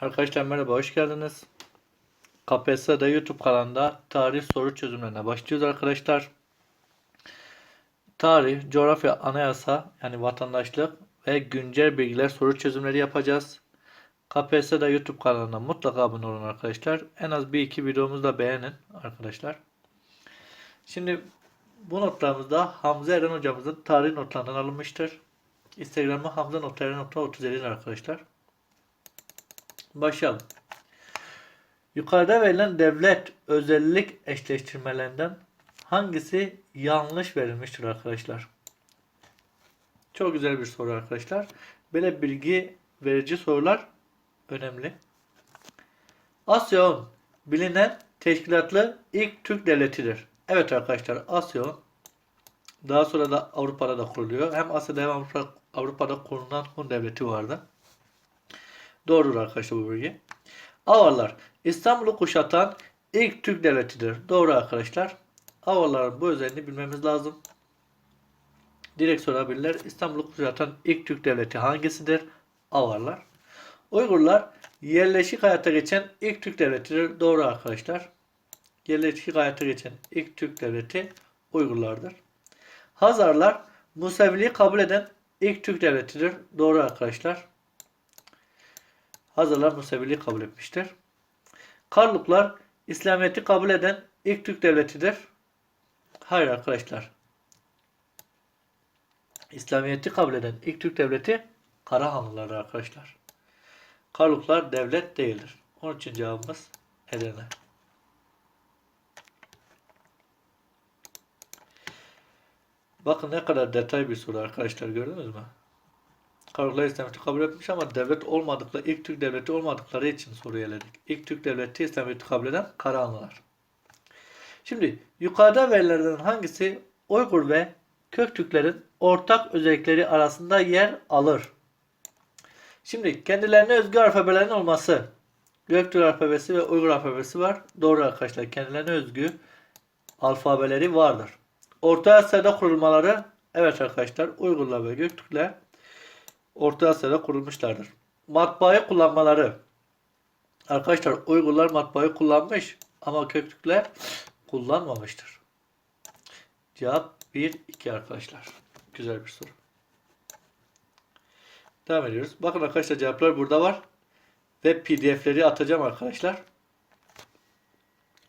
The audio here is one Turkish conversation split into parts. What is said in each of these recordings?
Arkadaşlar merhaba, hoş geldiniz. KPSS'de YouTube kanalında tarih soru çözümlerine başlıyoruz arkadaşlar. Tarih, coğrafya, anayasa yani vatandaşlık ve güncel bilgiler soru çözümleri yapacağız. KPSS'de YouTube kanalına mutlaka abone olun arkadaşlar. En az bir iki videomuzu da beğenin arkadaşlar. Şimdi bu notlarımızda Hamza Eren hocamızın tarih notlarından alınmıştır. Instagram'ı hamza.eren.37 arkadaşlar. Başlayalım. Yukarıda verilen devlet özellik eşleştirmelerinden hangisi yanlış verilmiştir arkadaşlar? Çok güzel bir soru arkadaşlar. Böyle bilgi verici sorular önemli. Asyon bilinen teşkilatlı ilk Türk devletidir. Evet arkadaşlar Asyon daha sonra da Avrupa'da da kuruluyor. Hem Asya'da hem Avrupa, Avrupa'da kurulan Hun devleti vardı. Doğrudur arkadaşlar bu bilgi. Avarlar İstanbul'u kuşatan ilk Türk devletidir. Doğru arkadaşlar. Avarların bu özelliğini bilmemiz lazım. Direkt sorabilirler. İstanbul'u kuşatan ilk Türk devleti hangisidir? Avarlar. Uygurlar yerleşik hayata geçen ilk Türk devletidir. Doğru arkadaşlar. Yerleşik hayata geçen ilk Türk devleti Uygurlardır. Hazarlar Museviliği kabul eden ilk Türk devletidir. Doğru arkadaşlar. Hazarlar Museviliği kabul etmiştir. Karluklar İslamiyet'i kabul eden ilk Türk devletidir. Hayır arkadaşlar. İslamiyet'i kabul eden ilk Türk devleti Karahanlılar arkadaşlar. Karluklar devlet değildir. Onun için cevabımız Edirne. Bakın ne kadar detay bir soru arkadaşlar gördünüz mü? Karluklar İslamiyet'i kabul etmiş ama devlet olmadıkları, ilk Türk devleti olmadıkları için soruyu eledik. İlk Türk devleti İslamiyet'i kabul eden Karahanlılar. Şimdi yukarıda verilerden hangisi Uygur ve Köktürklerin ortak özellikleri arasında yer alır? Şimdi kendilerine özgü alfabelerin olması. Göktürk alfabesi ve Uygur alfabesi var. Doğru arkadaşlar. Kendilerine özgü alfabeleri vardır. Orta Asya'da kurulmaları evet arkadaşlar Uygurlar ve Göktürkler Orta Asya'da kurulmuşlardır. Matbaayı kullanmaları arkadaşlar Uygurlar matbaayı kullanmış ama Göktürkler kullanmamıştır. Cevap 1-2 arkadaşlar. Güzel bir soru. Devam ediyoruz. Bakın arkadaşlar cevaplar burada var. Ve pdf'leri atacağım arkadaşlar.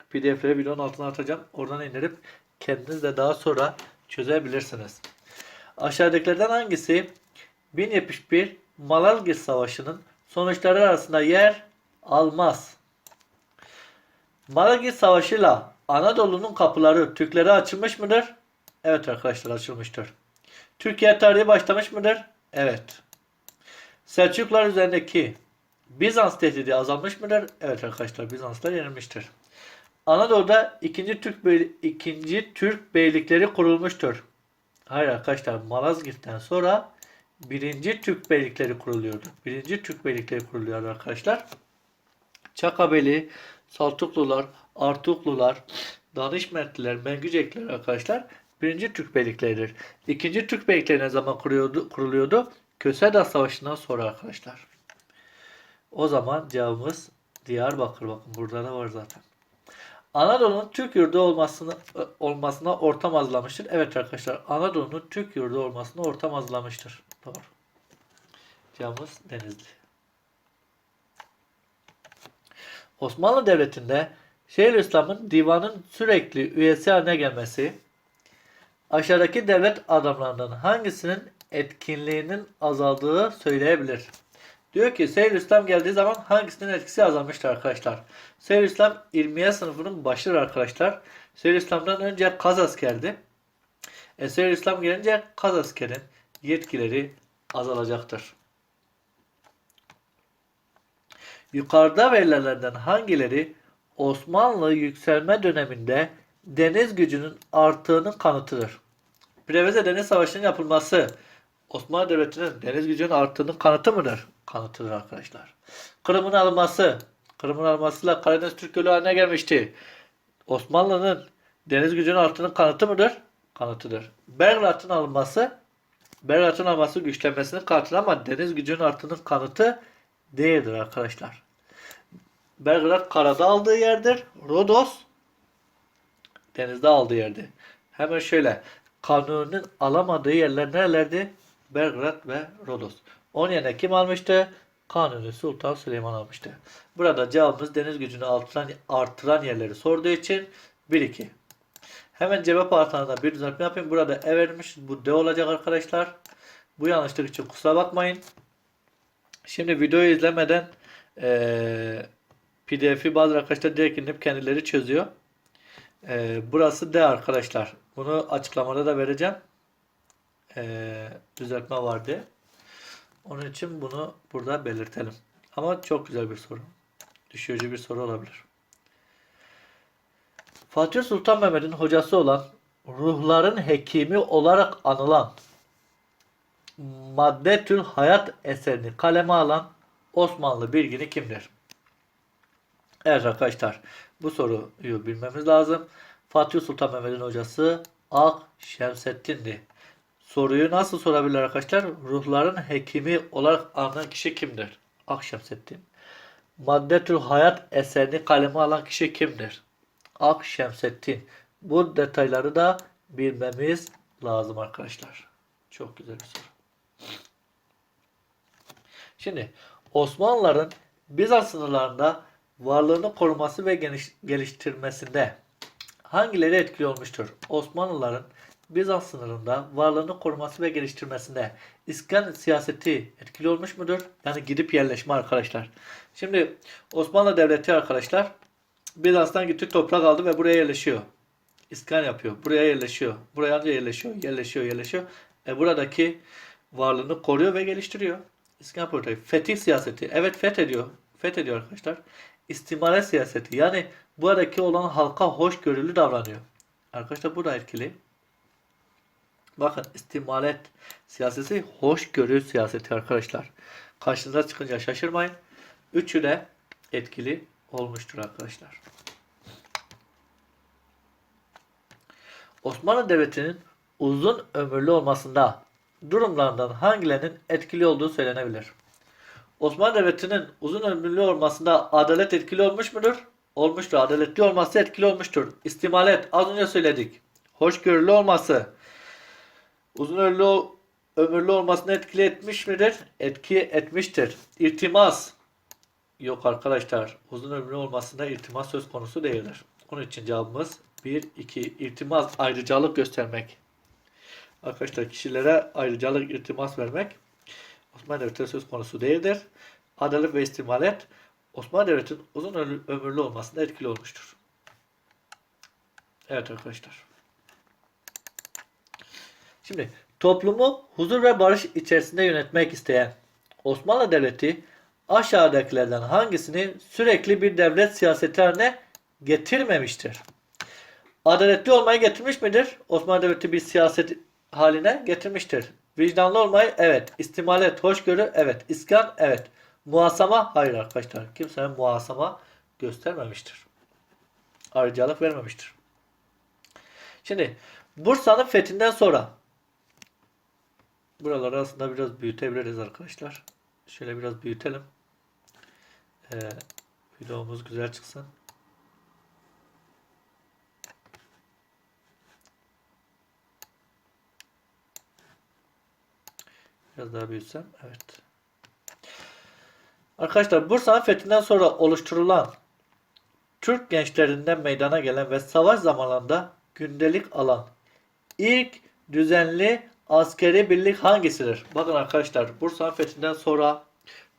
pdf'leri videonun altına atacağım. Oradan indirip kendiniz de daha sonra çözebilirsiniz. Aşağıdakilerden hangisi 1071 Malazgirt Savaşı'nın sonuçları arasında yer almaz? Malazgirt Savaşı'yla Anadolu'nun kapıları Türklere açılmış mıdır? Evet arkadaşlar açılmıştır. Türkiye tarihi başlamış mıdır? Evet. Selçuklar üzerindeki Bizans tehdidi azalmış mıdır? Evet arkadaşlar Bizanslar yenilmiştir. Anadolu'da ikinci Türk ikinci Türk beylikleri kurulmuştur. Hayır arkadaşlar Malazgirt'ten sonra birinci Türk beylikleri kuruluyordu. Birinci Türk beylikleri kuruluyordu arkadaşlar. Çakabeli, Saltuklular, Artuklular, Danışmentliler, Mengücekler arkadaşlar birinci Türk beylikleridir. İkinci Türk beylikleri ne zaman kuruluyordu? kuruluyordu? Köseda Savaşı'ndan sonra arkadaşlar. O zaman cevabımız Diyarbakır. Bakın burada da var zaten. Anadolu'nun Türk yurdu olmasını olmasına ortam hazırlamıştır. Evet arkadaşlar Anadolu'nun Türk yurdu olmasına ortam hazırlamıştır. Doğru. Cevabımız Denizli. Osmanlı Devleti'nde Şeyhülislam'ın divanın sürekli üyesi haline gelmesi aşağıdaki devlet adamlarından hangisinin etkinliğinin azaldığı söyleyebilir. Diyor ki Şeyhülislam geldiği zaman hangisinin etkisi azalmıştır arkadaşlar. Şeyhülislam ilmiye sınıfının başıdır arkadaşlar. Şeyhülislam'dan önce Kaz askerdi. E, Şeyhülislam gelince Kaz askerin yetkileri azalacaktır. Yukarıda verilenlerden hangileri Osmanlı yükselme döneminde deniz gücünün arttığının kanıtıdır? Preveze Deniz Savaşı'nın yapılması Osmanlı Devleti'nin deniz gücünün arttığının kanıtı mıdır? Kanıtıdır arkadaşlar. Kırım'ın alınması, Kırım'ın alınmasıyla Karadeniz Türk Gölü haline gelmişti. Osmanlı'nın deniz gücünün arttığının kanıtı mıdır? Kanıtıdır. Belgrad'ın alınması, Belgrad'ın alınması güçlenmesinin kanıtıdır ama deniz gücünün arttığının kanıtı değildir arkadaşlar. Belgrad karada aldığı yerdir. Rodos denizde aldığı yerdi. Hemen şöyle. Kanuni'nin alamadığı yerler nerelerdi? Belgrad ve Rodos. Onun yerine kim almıştı? Kanuni Sultan Süleyman almıştı. Burada cevabımız deniz gücünü artıran, artıran yerleri sorduğu için 1-2. Hemen cevap artırında bir düzeltme yapayım. Burada E verilmiş. Bu D olacak arkadaşlar. Bu yanlışlık için kusura bakmayın. Şimdi videoyu izlemeden eee PDF'i bazı arkadaşlar direkt inip kendileri çözüyor. Eee, burası D arkadaşlar. Bunu açıklamada da vereceğim. Eee, düzeltme vardı. Onun için bunu burada belirtelim. Ama çok güzel bir soru. Düşürücü bir soru olabilir. Fatih Sultan Mehmet'in hocası olan ruhların hekimi olarak anılan Maddetül Hayat eserini kaleme alan Osmanlı bilgini kimdir? Evet arkadaşlar bu soruyu bilmemiz lazım. Fatih Sultan Mehmet'in hocası Ak Şemseddin'di. Soruyu nasıl sorabilir arkadaşlar? Ruhların hekimi olarak anılan kişi kimdir? Ak Şemseddin. Maddetül Hayat eserini kaleme alan kişi kimdir? Ak Şemseddin. Bu detayları da bilmemiz lazım arkadaşlar. Çok güzel bir soru. Şimdi Osmanlıların Bizans sınırlarında varlığını koruması ve geniş- geliştirmesinde hangileri etkili olmuştur? Osmanlıların Bizans sınırında varlığını koruması ve geliştirmesinde İskan siyaseti etkili olmuş mudur? Yani gidip yerleşme arkadaşlar. Şimdi Osmanlı Devleti arkadaşlar Bizans'tan gitti toprak aldı ve buraya yerleşiyor. İskan yapıyor. Buraya yerleşiyor. Buraya anca yerleşiyor. Yerleşiyor, yerleşiyor. E buradaki varlığını koruyor ve geliştiriyor. İskan politikası. Fetih siyaseti. Evet fethediyor. Fethediyor arkadaşlar. İstimaret siyaseti. Yani buradaki olan halka hoşgörülü davranıyor. Arkadaşlar bu da etkili. Bakın istimalet siyaseti hoşgörü siyaseti arkadaşlar. Karşınıza çıkınca şaşırmayın. Üçü de etkili olmuştur arkadaşlar. Osmanlı Devleti'nin uzun ömürlü olmasında durumlardan hangilerinin etkili olduğu söylenebilir? Osmanlı Devleti'nin uzun ömürlü olmasında adalet etkili olmuş mudur? Olmuştur. Adaletli olması etkili olmuştur. İstimalet az önce söyledik. Hoşgörülü olması uzun ömürlü, ömürlü olmasını etkili etmiş midir? Etki etmiştir. İrtimas yok arkadaşlar. Uzun ömürlü olmasında irtimas söz konusu değildir. Onun için cevabımız 1, 2. İrtimas ayrıcalık göstermek. Arkadaşlar kişilere ayrıcalık irtimas vermek Osmanlı Devleti söz konusu değildir. Adalet ve istimalet Osmanlı Devleti'nin uzun ömürlü olmasında etkili olmuştur. Evet arkadaşlar. Şimdi toplumu huzur ve barış içerisinde yönetmek isteyen Osmanlı Devleti aşağıdakilerden hangisini sürekli bir devlet siyaseti haline getirmemiştir? Adaletli olmayı getirmiş midir? Osmanlı Devleti bir siyaset haline getirmiştir. Vicdanlı olmayı evet. İstimalet, hoşgörü evet. İskan evet. Muhasama hayır arkadaşlar. Kimsenin muhasama göstermemiştir. Ayrıcalık vermemiştir. Şimdi Bursa'nın fethinden sonra buraları aslında biraz büyütebiliriz arkadaşlar. Şöyle biraz büyütelim. Ee, videomuz güzel çıksın. Biraz daha büyütsem. Evet. Arkadaşlar Bursa'nın fethinden sonra oluşturulan Türk gençlerinden meydana gelen ve savaş zamanlarında gündelik alan ilk düzenli askeri birlik hangisidir? Bakın arkadaşlar Bursa'nın fethinden sonra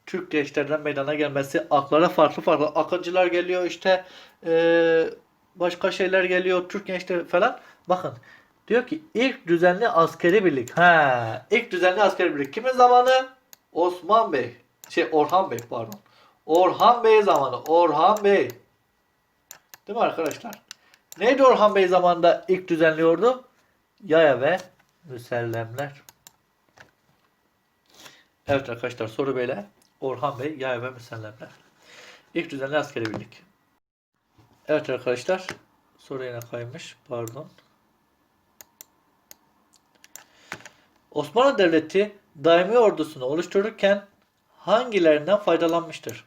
Türk gençlerinden meydana gelmesi aklara farklı farklı akıncılar geliyor işte eee, başka şeyler geliyor Türk gençleri falan. Bakın diyor ki ilk düzenli askeri birlik. Ha, ilk düzenli askeri birlik kimin zamanı? Osman Bey. Şey Orhan Bey pardon. Orhan Bey zamanı. Orhan Bey. Değil mi arkadaşlar? Neydi Orhan Bey zamanında ilk düzenliyordu? Yaya ve müsellemler. Evet arkadaşlar soru böyle. Orhan Bey, Yaya ve müsellemler. İlk düzenli askeri birlik. Evet arkadaşlar. Soru yine kaymış. Pardon. Osmanlı Devleti daimi ordusunu oluştururken hangilerinden faydalanmıştır?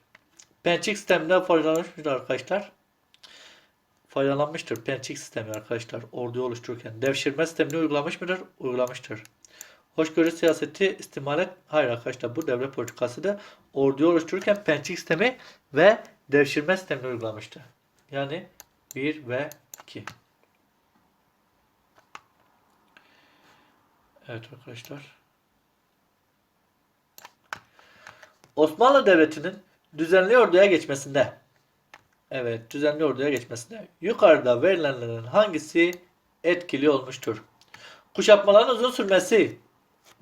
Pençik sisteminden faydalanmıştır arkadaşlar. Faydalanmıştır pençik sistemi arkadaşlar. Orduyu oluştururken. Devşirme sistemini uygulamış mıdır? Uygulamıştır. Hoşgörü siyaseti istimalet hayır arkadaşlar bu devlet politikası da orduyu oluştururken pençik sistemi ve devşirme sistemini uygulamıştı. Yani 1 ve 2. Evet arkadaşlar. Osmanlı Devleti'nin düzenli orduya geçmesinde Evet, düzenli orduya geçmesinde yukarıda verilenlerin hangisi etkili olmuştur? Kuşatmaların uzun sürmesi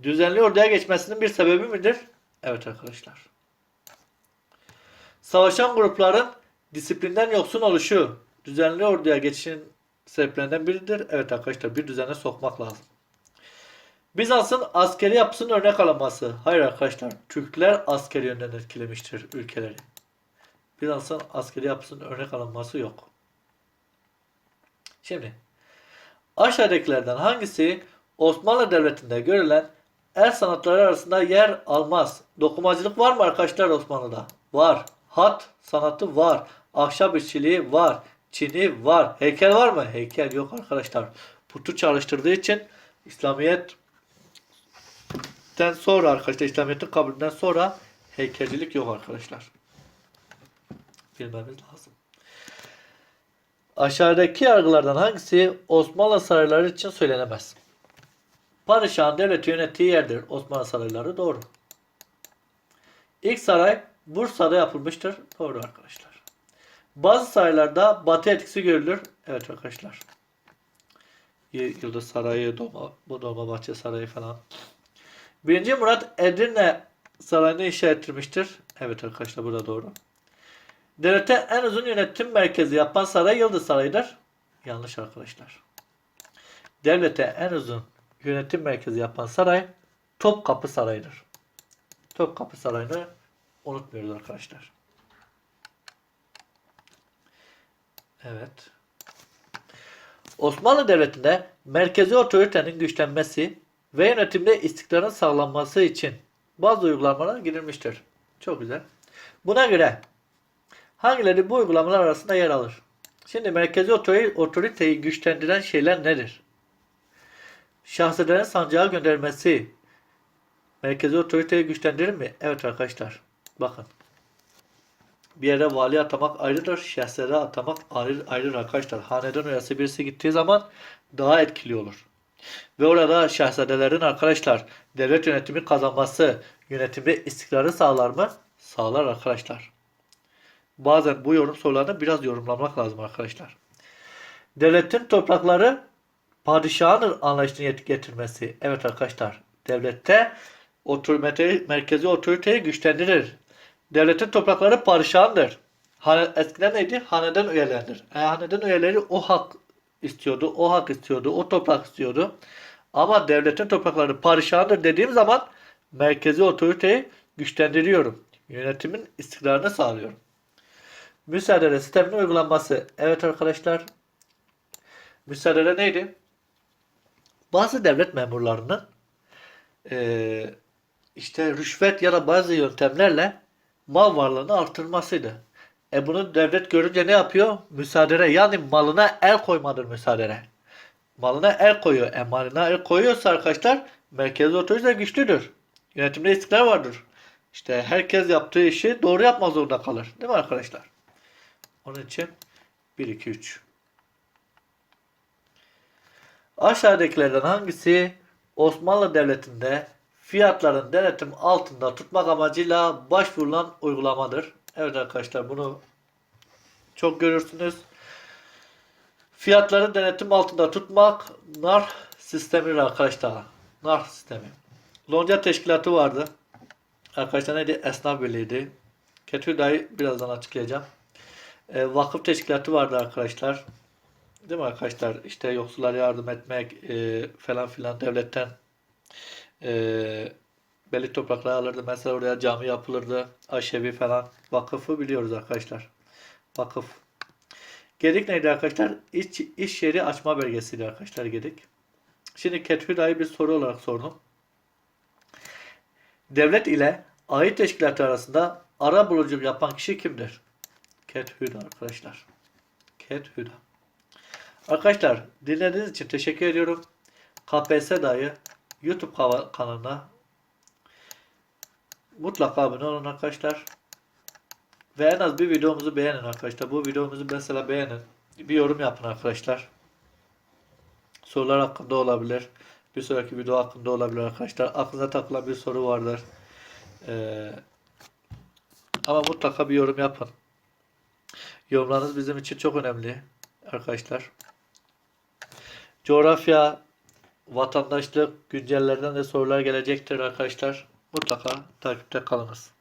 düzenli orduya geçmesinin bir sebebi midir? Evet arkadaşlar. Savaşan grupların disiplinden yoksun oluşu düzenli orduya geçişin sebeplerinden biridir. Evet arkadaşlar bir düzene sokmak lazım. Bizans'ın askeri yapısının örnek alınması. Hayır arkadaşlar. Türkler askeri yönden etkilemiştir ülkeleri. Bizans'ın askeri yapısının örnek alınması yok. Şimdi aşağıdakilerden hangisi Osmanlı Devleti'nde görülen el sanatları arasında yer almaz? Dokumacılık var mı arkadaşlar Osmanlı'da? Var. Hat sanatı var. Ahşap işçiliği var. Çini var. Heykel var mı? Heykel yok arkadaşlar. Putu çalıştırdığı için İslamiyet sonra arkadaşlar İslamiyet'in kabulünden sonra heykelcilik yok arkadaşlar. Bilmemiz lazım. Aşağıdaki yargılardan hangisi Osmanlı sarayları için söylenemez? Padişahın devleti yönettiği yerdir. Osmanlı sarayları doğru. İlk saray Bursa'da yapılmıştır. Doğru arkadaşlar. Bazı saraylarda batı etkisi görülür. Evet arkadaşlar. Yıldız Sarayı, Dolma, bu Dolmabahçe Sarayı falan. Birinci Murat Edirne Sarayı'nı inşa ettirmiştir. Evet arkadaşlar bu da doğru. Devlete en uzun yönetim merkezi yapan saray Yıldız Sarayı'dır. Yanlış arkadaşlar. Devlete en uzun yönetim merkezi yapan saray Topkapı Sarayı'dır. Topkapı Sarayı'nı unutmuyoruz arkadaşlar. Evet. Osmanlı Devleti'nde merkezi otoritenin güçlenmesi ve yönetimde istikrarın sağlanması için bazı uygulamalar girilmiştir. Çok güzel. Buna göre hangileri bu uygulamalar arasında yer alır? Şimdi merkezi otoriteyi güçlendiren şeyler nedir? Şahselerin sancağa göndermesi merkezi otoriteyi güçlendirir mi? Evet arkadaşlar. Bakın. Bir yere vali atamak ayrıdır. Şahsere atamak ayrı, ayrıdır arkadaşlar. Hanedan üyesi birisi gittiği zaman daha etkili olur. Ve orada şahzadelerin arkadaşlar devlet yönetimi kazanması yönetimde istikrarı sağlar mı? Sağlar arkadaşlar. Bazen bu yorum sorularını biraz yorumlamak lazım arkadaşlar. Devletin toprakları padişahın anlayışını getirmesi. Evet arkadaşlar. Devlette otorite, merkezi otoriteyi güçlendirir. Devletin toprakları padişahındır. Hane, eskiden neydi? Haneden üyelerdir. E, haneden üyeleri o hak istiyordu, o hak istiyordu, o toprak istiyordu. Ama devletin toprakları padişahındır dediğim zaman merkezi otoriteyi güçlendiriyorum. Yönetimin istikrarını sağlıyorum. Müsaade sisteminin uygulanması. Evet arkadaşlar. Müsaade neydi? Bazı devlet memurlarının e, işte rüşvet ya da bazı yöntemlerle mal varlığını artırmasıydı. E bunu devlet görünce ne yapıyor? Müsaadere yani malına el koymadır müsaadere. Malına el koyuyor. E malına el koyuyorsa arkadaşlar merkezi otorite güçlüdür. Yönetimde istikrar vardır. İşte herkes yaptığı işi doğru yapmaz zorunda kalır. Değil mi arkadaşlar? Onun için 1, 2, 3. Aşağıdakilerden hangisi Osmanlı Devleti'nde fiyatların denetim altında tutmak amacıyla başvurulan uygulamadır? Evet arkadaşlar bunu çok görürsünüz. Fiyatları denetim altında tutmak nar sistemi arkadaşlar. Nar sistemi. Lonca teşkilatı vardı. Arkadaşlar neydi? Esnaf birliğiydi. Ketü dahi birazdan açıklayacağım. E, vakıf teşkilatı vardı arkadaşlar. Değil mi arkadaşlar? İşte yoksullara yardım etmek e, falan filan devletten e, belli toprakları alırdı. Mesela oraya cami yapılırdı. Aşevi falan. Vakıfı biliyoruz arkadaşlar. Vakıf. Gedik neydi arkadaşlar? İş, iş yeri açma belgesiydi arkadaşlar Gedik. Şimdi Ketfida'yı bir soru olarak sordum. Devlet ile ait teşkilatı arasında ara buluculuk yapan kişi kimdir? Cat Huda arkadaşlar. Cat Huda. Arkadaşlar dinlediğiniz için teşekkür ediyorum. KPSS dayı YouTube kanalına mutlaka abone olun arkadaşlar. Ve en az bir videomuzu beğenin arkadaşlar. Bu videomuzu mesela beğenin. Bir yorum yapın arkadaşlar. Sorular hakkında olabilir. Bir sonraki video hakkında olabilir arkadaşlar. Aklınıza takılan bir soru vardır. Ee, ama mutlaka bir yorum yapın. Yorumlarınız bizim için çok önemli arkadaşlar. Coğrafya, vatandaşlık, güncellerden de sorular gelecektir arkadaşlar. Mutlaka takipte kalınız.